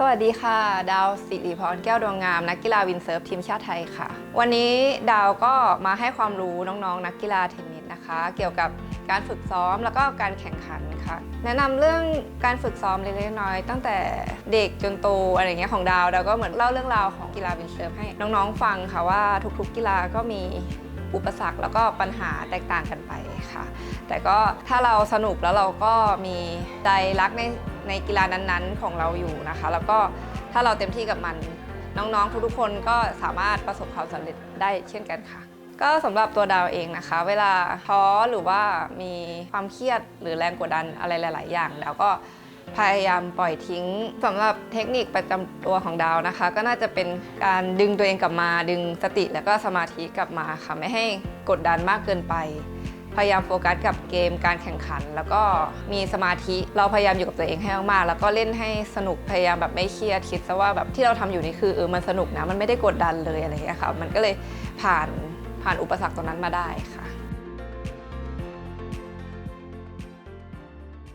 สวัสดีค่ะ ดาวสิริพรแก้วดวงงาม นักกีฬาวินเซิร์ฟทีมชาติไทยค่ะ วันนี้ดาวก็มาให้ความรู้น้องๆ นักกีฬาเทนนิสนะคะ เกี่ยวกับการฝึกซ้อมแล้วก็การแข่งขันค่ะ แนะนำเรื่องการฝึกซ้อมเล็กๆน้อยๆตั้งแต่เด็กจนโตอะไรเงี้ยของดาวดาวก็เหมือนเล่าเรื่องราวของกีฬาวินเซิร์ฟให้น้องๆฟังค่ะว่าทุกๆ กีฬาก็มีอุปสรรคแล้วก็ปัญหาแตกต่างกันไปค่ะ แต่ก็ถ้าเราสนุกแล้วเราก็มีใจรักใน ในกีฬานั้นๆ ของเราอยู่นะคะ แล้วก็ถ้าเราเต็มที่กับมันน้องๆ ทุกๆคนก็สามารถประสบความสำเร็จได้เช่นกันค่ะ ก็สำหรับตัวดาวเองนะคะ เวลาท้อหรือว่ามีความเครียดหรือแรงกดดันอะไรหลาย ๆ อย่าง แล้วก็พยายามปล่อยทิ้งสำหรับเทคนิคประจำตัวของดาวนะคะ ก็น่าจะเป็นการดึงตัวเองกลับมา ดึงสติแล้วก็สมาธิกลับมาค่ะไม่ให้กดดันมากเกินไป พยายามโฟกัสกับเกมการแข่งขัน แล้วก็มีสมาธิเราพยายามอยู่กับตัวเองให้มากๆแล้วก็เล่นให้สนุกพยายามแบบไม่เครียดคิดซะว่าแบบที่เราทำอยู่นี่คือเออมันสนุกนะมันไม่ได้กดดันเลยอะไรอย่างเงี้ยค่ะมันก็เลยผ่านผ่านอุปสรรคตรงนั้นมาได้ค่ะ